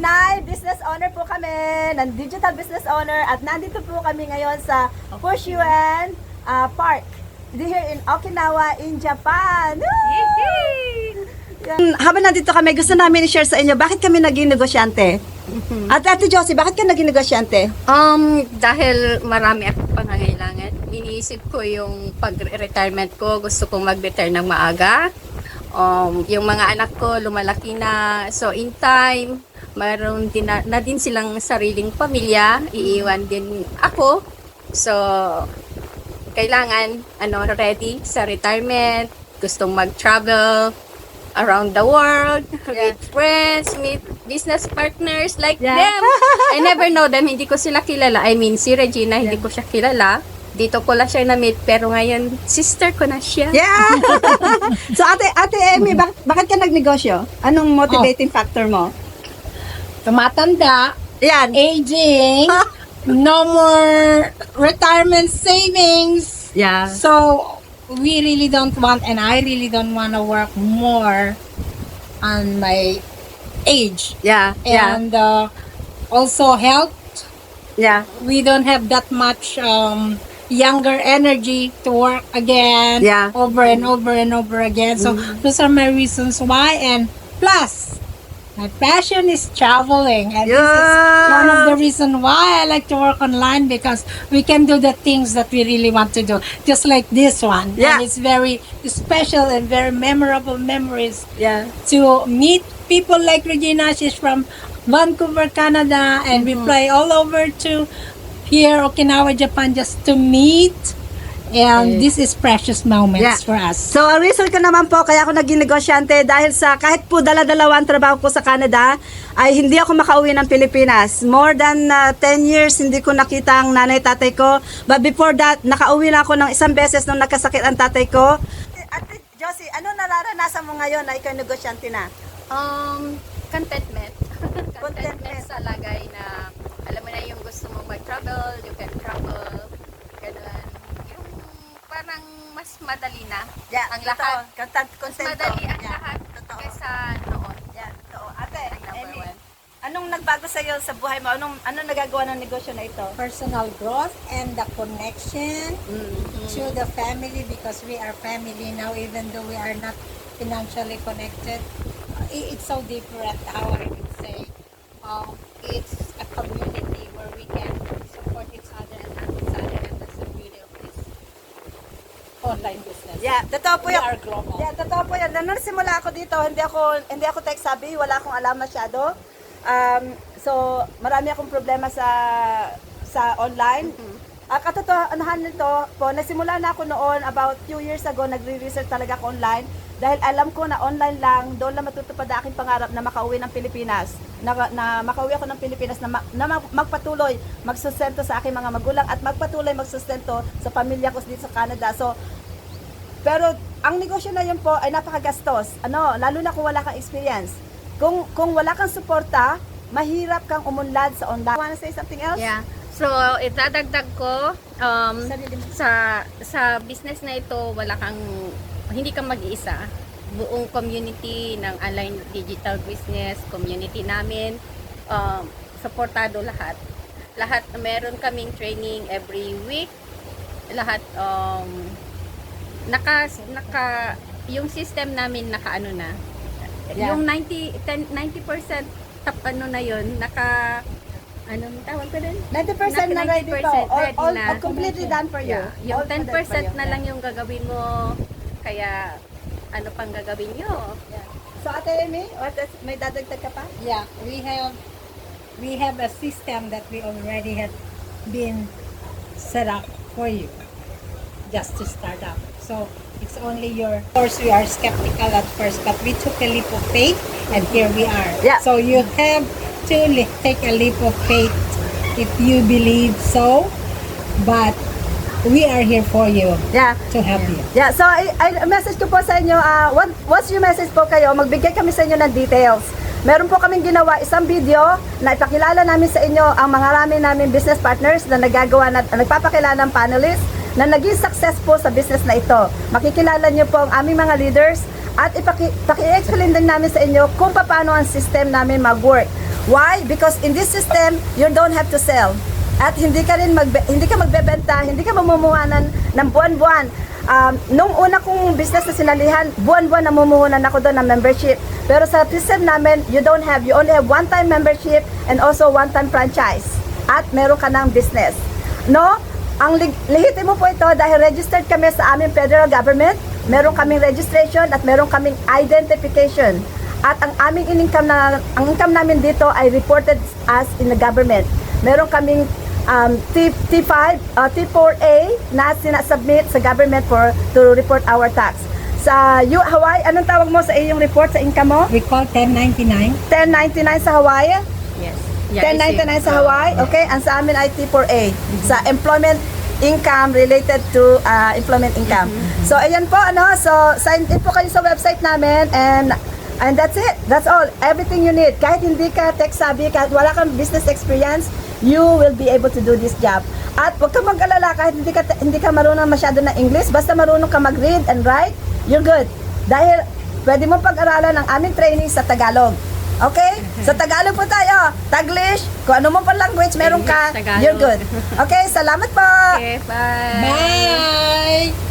Pinay business owner po kami, ng digital business owner at nandito po kami ngayon sa Pushuen uh, Park here in Okinawa in Japan. Yan. Habang nandito kami, gusto namin i-share sa inyo bakit kami naging negosyante. At Ate Josie, bakit ka naging negosyante? Um, dahil marami akong pangangailangan. Iniisip ko yung pag-retirement ko. Gusto kong mag-retire ng maaga. Um, yung mga anak ko lumalaki na. So, in time, mayroon din na, na din silang sariling pamilya. Iiwan din ako. So, kailangan ano ready sa retirement. Gustong mag-travel around the world, Yeah. meet friends, meet business partners like Yeah. them. I never know them, hindi ko sila kilala. I mean, si Regina, hindi ko siya kilala. Dito ko lang siya na-meet, pero ngayon, sister ko na siya. Yeah! so Ate, Ate Emmy, bak- bakit ka nagnegosyo? Anong motivating factor mo? Tumatanda, Yan. aging, no more retirement savings. Yeah. So we really don't want, and I really don't want to work more on my age. Yeah. Yeah. And uh, also health. Yeah. We don't have that much um, younger energy to work again Yeah. over and over and over again. So those are my reasons why. And plus, my passion is traveling, and this is one of the reason why I like to work online because we can do the things that we really want to do, just like this one. Yeah. And it's very special and very memorable memories Yeah. to meet people like Regina. She's from Vancouver, Canada, and we mm-hmm. fly all over to here, Okinawa, Japan, just to meet. And this is precious moments Yeah. for us. So, ang reason ko naman po, kaya ako naging negosyante dahil sa kahit po dala-dalawang trabaho ko sa Canada, ay hindi ako makauwi ng Pilipinas. More than uh, 10 years, hindi ko nakita ang nanay tatay ko. But before that, nakauwi lang ako ng isang beses nung nagkasakit ang tatay ko. Ate Josie, ano nararanasan mo ngayon na ikaw negosyante na? Um, contentment. Contentment. contentment sa lagay na, alam mo na yung gusto mong mag-travel, you can travel, mas madali na ang lahat. Content, Mas madali ang Yeah. lahat Totoo. kaysa noon. Yan, totoo. Ate, one. anong nagbago sa iyo sa buhay mo? Anong, anong nagagawa ng negosyo na ito? Personal growth and the connection to the family because we are family now, even though we are not financially connected. It's so different how I would say. Um, it's a community where we can support each other and help each other, and that's the beauty of this online business. Yeah, totoo po we are global. Yeah, totoo po yan. Nung simula ako dito, hindi ako hindi ako tech savvy, wala akong alam masyado. Um, so, marami akong problema sa sa online. Ah, katotohanan nito po, nagsimula na ako noon about few years ago, nagre-research talaga ako online dahil alam ko na online lang, doon lang matutupad ang aking pangarap na makauwi ng Pilipinas. Na, na makauwi ako ng Pilipinas na, ma- na mag- magpatuloy, magsustento sa aking mga magulang at magpatuloy magsustento sa pamilya ko dito sa Canada. So, pero ang negosyo na yun po ay napakagastos. Ano, lalo na kung wala kang experience. Kung kung wala kang suporta, mahirap kang umunlad sa online. Wanna say something else? Yeah. So, itadagdag ko, um, sa sa business na ito, wala kang, hindi ka mag-iisa. Buong community ng online digital business, community namin, um, supportado lahat. Lahat, meron kaming training every week. Lahat, um, naka, naka, yung system namin naka ano na. Yeah. Yung 90, 10, 90% tap ano na yun, naka, anong tawag ko din? 90% na ready 90% to. All, all, na. all completely done for you. Yeah. Yung All done 10% for you. na lang yung gagawin mo. Kaya, ano pang gagawin nyo? Yeah. So, Ate Amy, what is, may dadagdag ka pa? Yeah, we have we have a system that we already had been set up for you just to start up. So it's only your of course we are skeptical at first, but we took a leap of faith and here we are. Yeah. So you have to take a leap of faith if you believe so, but we are here for you Yeah. to help you. Yeah, so I, I message ko po sa inyo, ah, what, what's your message po kayo? Magbigay kami sa inyo ng details. Meron po kaming ginawa isang video na ipakilala namin sa inyo ang mga rami namin business partners na nagagawa na nagpapakilala ng panelists na naging successful sa business na ito. Makikilala niyo po ang aming mga leaders at ipaki, paki-explain din namin sa inyo kung paano ang system namin mag-work. Why? Because in this system, you don't have to sell. At hindi ka rin magbe- hindi ka magbebenta, hindi ka mamumuhanan ng buwan-buwan. Um, nung una kong business na sinalihan, buwan-buwan namumuhunan ako doon ng membership. Pero sa system namin, you don't have, you only have one-time membership and also one-time franchise. At meron ka ng business. No? Ang lig- lehitimo po ito dahil registered kami sa aming federal government, meron kaming registration at meron kaming identification. At ang aming income na ang income namin dito ay reported as in the government. Meron kaming um, T, T5, uh, T4A na sinasubmit sa government for to report our tax. Sa U, Hawaii, anong tawag mo sa iyong report sa income mo? We call 1099. 1099 sa Hawaii? Yes. 1099 sa Hawaii, okay? Ang sa amin ay T4A. Sa employment income related to uh, employment income. So, ayan po, ano, so sign in po kayo sa website namin and and that's it. That's all. Everything you need. Kahit hindi ka tech savvy, kahit wala kang business experience, you will be able to do this job. At huwag ka mag-alala kahit hindi ka hindi ka marunong masyado ng English, basta marunong ka mag-read and write, you're good. Dahil pwede mo pag-aralan ang aming training sa Tagalog. Okay? Sa Tagalog po tayo. Taglish, kung ano mo pa language meron ka, Tagalog. you're good. Okay, salamat po. Okay, bye. Bye!